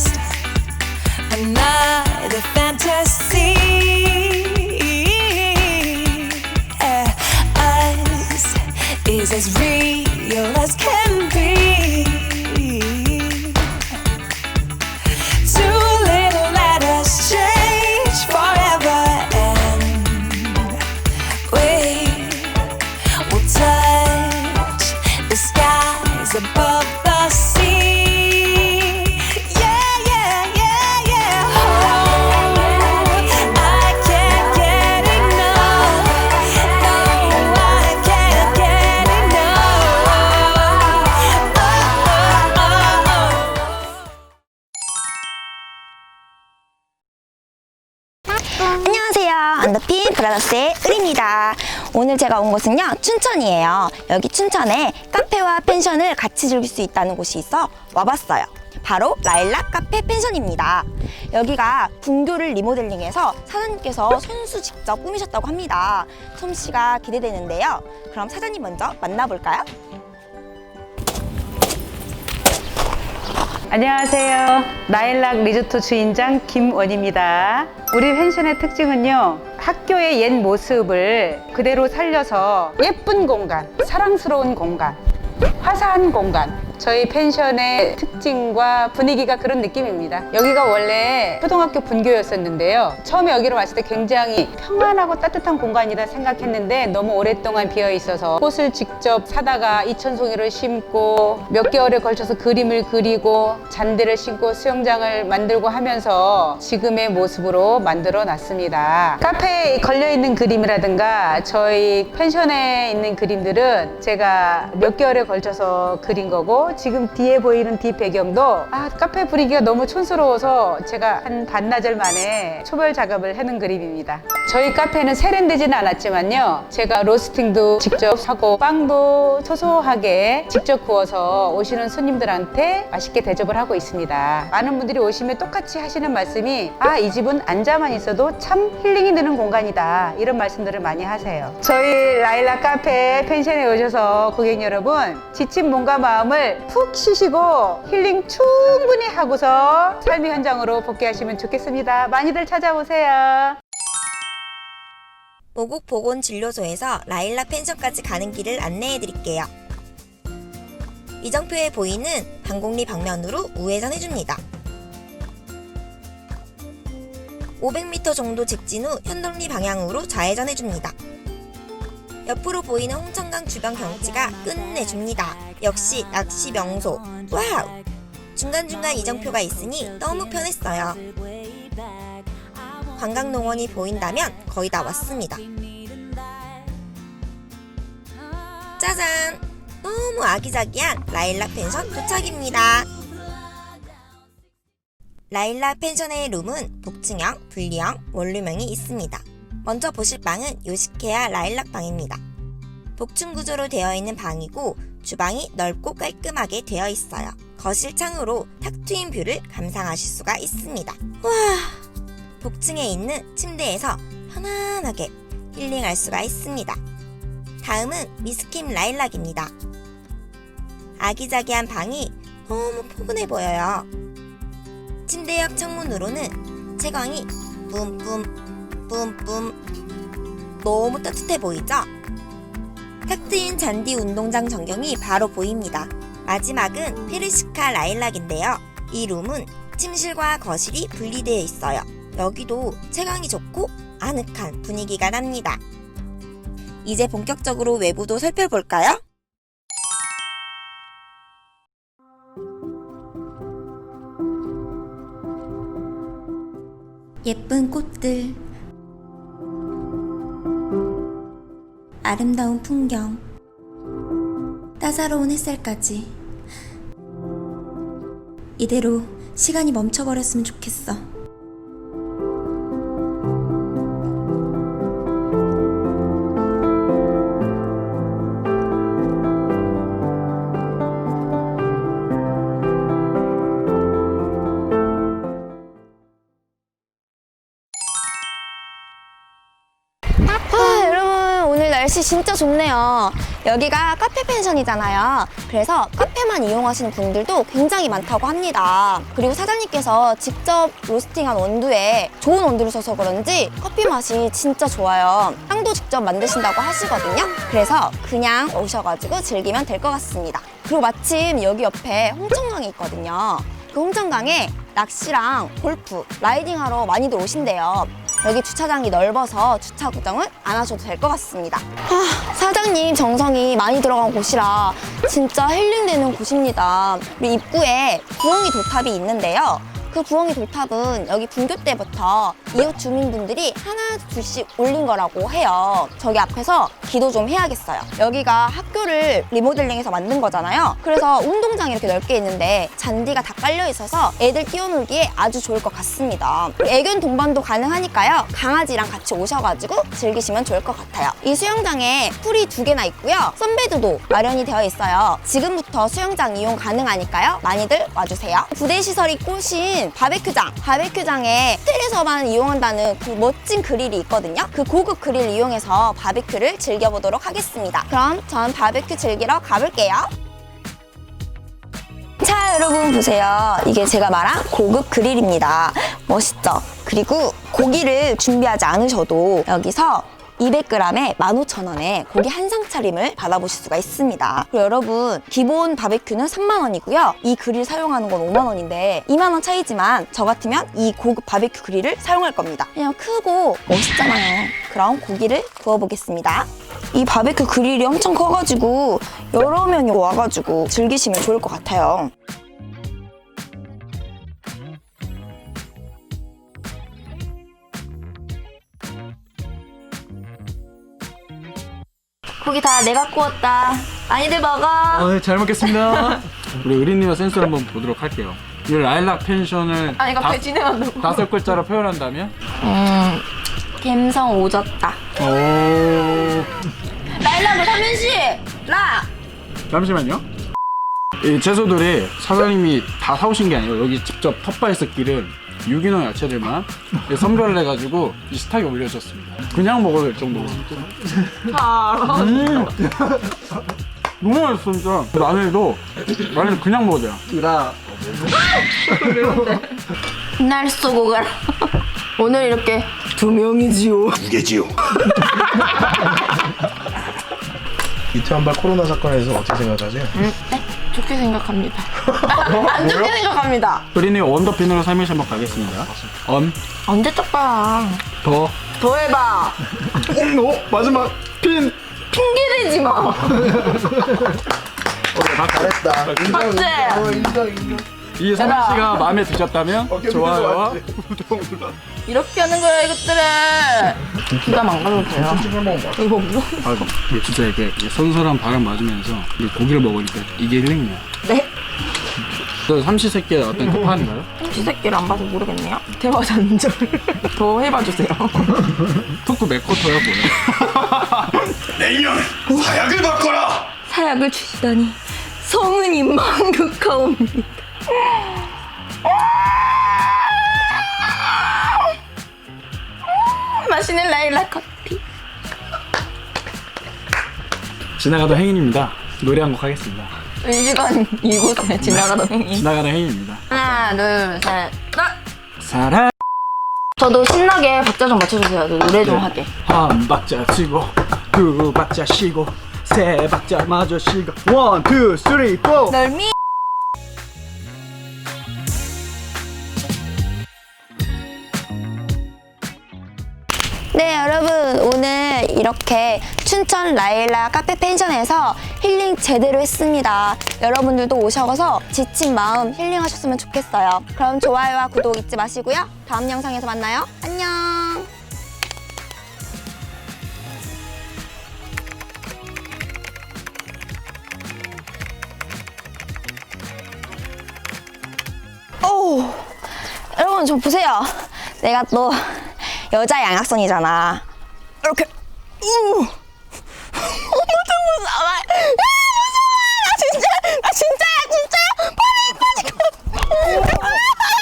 just another fantasy. Eh, Us is as real 브라더스의 을입니다. 오늘 제가 온 곳은요, 춘천이에요. 여기 춘천에 카페와 펜션을 같이 즐길 수 있다는 곳이 있어 와봤어요. 바로 라일락 카페 펜션입니다. 여기가 분교를 리모델링해서 사장님께서 손수 직접 꾸미셨다고 합니다. 솜씨가 기대되는데요. 그럼 사장님 먼저 만나볼까요? 안녕하세요. 나일락 리조트 주인장 김원입니다. 우리 펜션의 특징은요. 학교의 옛 모습을 그대로 살려서 예쁜 공간, 사랑스러운 공간, 화사한 공간. 저희 펜션의 특징과 분위기가 그런 느낌입니다. 여기가 원래 초등학교 분교였었는데요. 처음에 여기로 왔을 때 굉장히 평안하고 따뜻한 공간이라 생각했는데 너무 오랫동안 비어 있어서 꽃을 직접 사다가 이천송이를 심고 몇 개월에 걸쳐서 그림을 그리고 잔디를 심고 수영장을 만들고 하면서 지금의 모습으로 만들어 놨습니다. 카페에 걸려 있는 그림이라든가 저희 펜션에 있는 그림들은 제가 몇 개월에 걸쳐서 그린 거고 지금 뒤에 보이는 뒤 배경도 아, 카페 분위기가 너무 촌스러워서 제가 한 반나절 만에 초벌 작업을 해놓은 그림입니다. 저희 카페는 세련되지는 않았지만요. 제가 로스팅도 직접 하고 빵도 소소하게 직접 구워서 오시는 손님들한테 맛있게 대접을 하고 있습니다. 많은 분들이 오시면 똑같이 하시는 말씀이 아, 이 집은 앉아만 있어도 참 힐링이 되는 공간이다. 이런 말씀들을 많이 하세요. 저희 라일락 카페 펜션에 오셔서 고객 여러분, 지친 몸과 마음을 푹 쉬시고 힐링 충분히 하고서 삶의 현장으로 복귀하시면 좋겠습니다. 많이들 찾아오세요. 모국 보건 진료소에서 라일락 펜션까지 가는 길을 안내해 드릴게요. 이정표에 보이는 방공리 방면으로 우회전 해 줍니다. 500m 정도 직진 후 현동리 방향으로 좌회전 해 줍니다. 옆으로 보이는 홍천강 주변 경치가 끝내줍니다. 역시 낚시 명소. 와우! 중간중간 이정표가 있으니 너무 편했어요. 관광농원이 보인다면 거의 다 왔습니다. 짜잔! 너무 아기자기한 라일락 펜션 도착입니다. 라일락 펜션의 룸은 복층형, 분리형, 원룸형이 있습니다. 먼저 보실 방은 요시케아 라일락 방입니다. 복층 구조로 되어 있는 방이고 주방이 넓고 깔끔하게 되어 있어요. 거실 창으로 탁 트인 뷰를 감상하실 수가 있습니다. 와! 복층에 있는 침대에서 편안하게 힐링할 수가 있습니다. 다음은 미스킴 라일락입니다. 아기자기한 방이 너무 포근해 보여요. 침대 옆 창문으로는 채광이 뿜뿜 뿜뿜 너무 따뜻해 보이죠? 탁 트인 잔디 운동장 전경이 바로 보입니다. 마지막은 페르시카 라일락인데요. 이 룸은 침실과 거실이 분리되어 있어요. 여기도 채광이 좋고 아늑한 분위기가 납니다. 이제 본격적으로 외부도 살펴볼까요? 예쁜 꽃들, 아름다운 풍경, 따사로운 햇살까지. 이대로 시간이 멈춰버렸으면 좋겠어. 진짜 좋네요. 여기가 카페 펜션이잖아요. 그래서 카페만 이용하시는 분들도 굉장히 많다고 합니다. 그리고 사장님께서 직접 로스팅한 원두에 좋은 원두를 써서 그런지 커피 맛이 진짜 좋아요. 향도 직접 만드신다고 하시거든요. 그래서 그냥 오셔가지고 즐기면 될 것 같습니다. 그리고 마침 여기 옆에 홍천강이 있거든요. 그 홍천강에 낚시랑 골프, 라이딩하러 많이들 오신대요. 여기 주차장이 넓어서 주차 구정은 안 하셔도 될 것 같습니다. 아, 사장님 정성이 많이 들어간 곳이라 진짜 힐링되는 곳입니다. 입구에 부엉이 돌탑이 있는데요. 그 부엉이 돌탑은 여기 분교 때부터 이웃 주민분들이 하나 둘씩 올린 거라고 해요. 저기 앞에서 기도 좀 해야겠어요. 여기가 학교를 리모델링해서 만든 거잖아요. 그래서 운동장이 이렇게 넓게 있는데 잔디가 다 깔려 있어서 애들 뛰어놀기에 아주 좋을 것 같습니다. 애견 동반도 가능하니까요. 강아지랑 같이 오셔가지고 즐기시면 좋을 것 같아요. 이 수영장에 풀이 두 개나 있고요. 선베드도 마련이 되어 있어요. 지금부터 수영장 이용 가능하니까요. 많이들 와주세요. 부대 시설이 꽂힌 바베큐장. 바베큐장에 호텔에서만 이용한다는 그 멋진 그릴이 있거든요. 그 고급 그릴 이용해서 바베큐를 즐겨보도록 하겠습니다. 그럼 전 바베큐 즐기러 가볼게요. 자 여러분 보세요 이게 제가 말한 고급 그릴입니다 멋있죠 그리고 고기를 준비하지 않으셔도 여기서 200g에 15,000원에 고기 한 상 차림을 받아보실 수가 있습니다. 그리고 여러분 기본 바베큐는 3만 원이고요. 이 그릴 사용하는 건 5만 원인데 2만 원 차이지만 저 같으면 이 고급 바베큐 그릴을 사용할 겁니다. 그냥 크고 멋있잖아요. 그럼 고기를 구워보겠습니다. 이 바베큐 그릴이 엄청 커가지고 여러 명이 와가지고 즐기시면 좋을 것 같아요. 고기 다 내가 구웠다. 많이들 먹어. 아, 네, 잘 먹겠습니다. 우리 의리님의 센스를 한번 보도록 할게요. 이 라일락 펜션을 아 이거 다, 배 진행한다고. 다섯 글자로 표현한다면? 음, 갬성 오졌다. 오, 라일락을 삼행시 라. 잠시만요. 이 채소들이 사장님이 다 사오신 게 아니고 여기 직접 텃밭에서 기른 유기농 야채들만 선별을 해가지고 이 스탁에 올려줬습니다. 그냥 먹어도 될 정도로. 음. 너무 맛있어 진짜. 마늘도 마늘 그냥 먹어도 돼요. 날 쏘고 가라. 오늘 이렇게 두 명이지요. 이태원발 코로나 사건에서 어떻게 생각하세요? 좋게 생각합니다. 안 좋게 생각합니다. 의리님 원더핀으로 3일씩 한번 가겠습니다. 엄, 언제 떡봐. 더, 더 해봐. 어? 마지막 핀! 핑계 대지 마. 잘했다. 인정, 맞지? 인정, 인정, 인정. 이 삼행시가 마음에 드셨다면 좋아요와. 구독 눌러. 이렇게 하는 거야 이것들은. 귀가 망가져도 돼요. 이거 뭐? 아, 이게 진짜 이렇게 선선한 바람 맞으면서 이 고기를 먹으니까 이게 힐링이야. 네? 그 삼시세끼의 어떤 급한가요? 삼시세끼를 안 봐서 모르겠네요. 대화 잔절. 더 해봐 주세요. 토크 맥커터야 뭐야? 내년 사약을 바꿔라! 사약을 주시다니 성은이 망극하옵니다. 맛있는 라일락 커피. 지나가던 행인입니다. 노래 한 곡 하겠습니다. 이 시간 이곳에 지나가던 행인. 지나가는 행인입니다. 하나, 둘, 셋, 넷. 사랑 저도 신나게 박자 좀 맞춰주세요. 저 노래 좀 하게. 한 박자 치고 두 박자 쉬고 세 박자 마저 쉬고 원, 투, 쓰리, 포 널미. 이렇게 춘천 라일라 카페 펜션에서 힐링 제대로 했습니다. 여러분들도 오셔서 지친 마음 힐링하셨으면 좋겠어요. 그럼 좋아요와 구독 잊지 마시고요. 다음 영상에서 만나요. 안녕. 오, 여러분 저 보세요. 내가 또 여자 양악선이잖아. 이렇게 우.